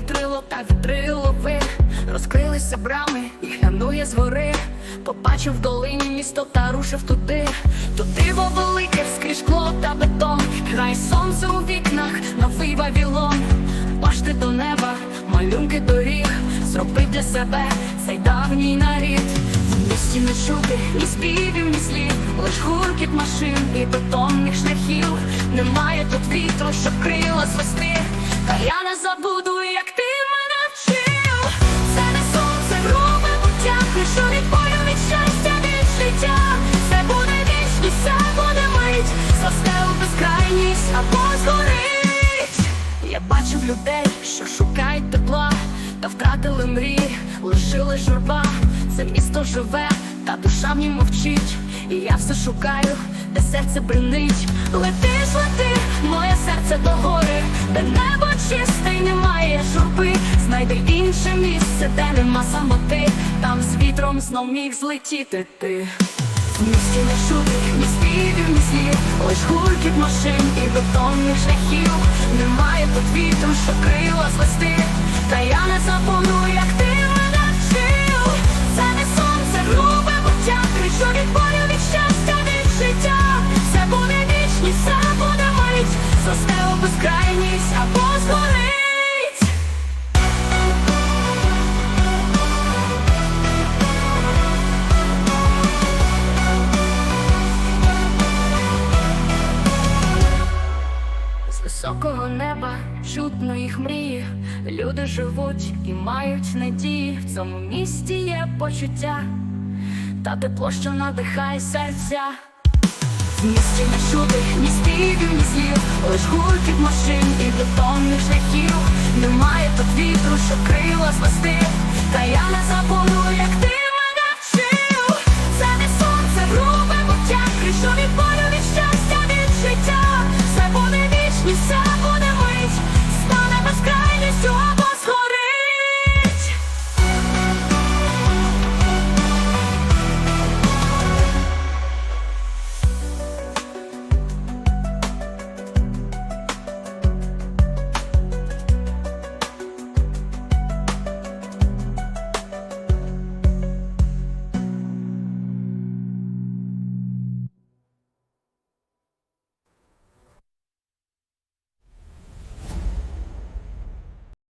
крило та вітрило вир Розкрилися брами і глянує з Побачив в долині місто та рушив туди. Туди во велике скрізь шкло та бетон. Грає сонце у вікнах, новий вавілон Башти до неба, малюнки доріг. Зроби для себе цей давній нарід. В місті не чути ні співів, ні слів Гуркіт машин і бетонних шляхів. Немає тут вітру, щоб крила звести Та я не забуду, як ти мене вчив. Це не сонце, грубе буття. Пишу від бою, від щастя, від життя. Це буде вічність, це буде мить. Зросте у безкрайність або згорить. Я бачив людей, що шукають тепла Та втратили мрії, лишили журба. Це місто живе, та душа в ній мовчить І я все шукаю, де серце бринить. Летиш, лети, моє серце до гори Де небо чисте й немає журби. Знайди інше місце, де нема самоти. Там з вітром знов міг злетіти ти. В місті не чути ні співів, ні слів. Лиш гуркіт машин і бетонних шляхів. Немає тут вітру, що крила звести Та я не забуду, як ти їх мрії, люди живуть і мають надії. В цьому місті є почуття, та тепло, що надихає серця. В місті не чути, ні співів, ні слів, лиш гуркіт машин і бетонних шляхів. Немає тут вітру, що крила звести, та я не забуду, як ти мене вчив. Це не сонце, грубе буття, Крішові від болю, від щастя, від життя. Це буде вічність, це буде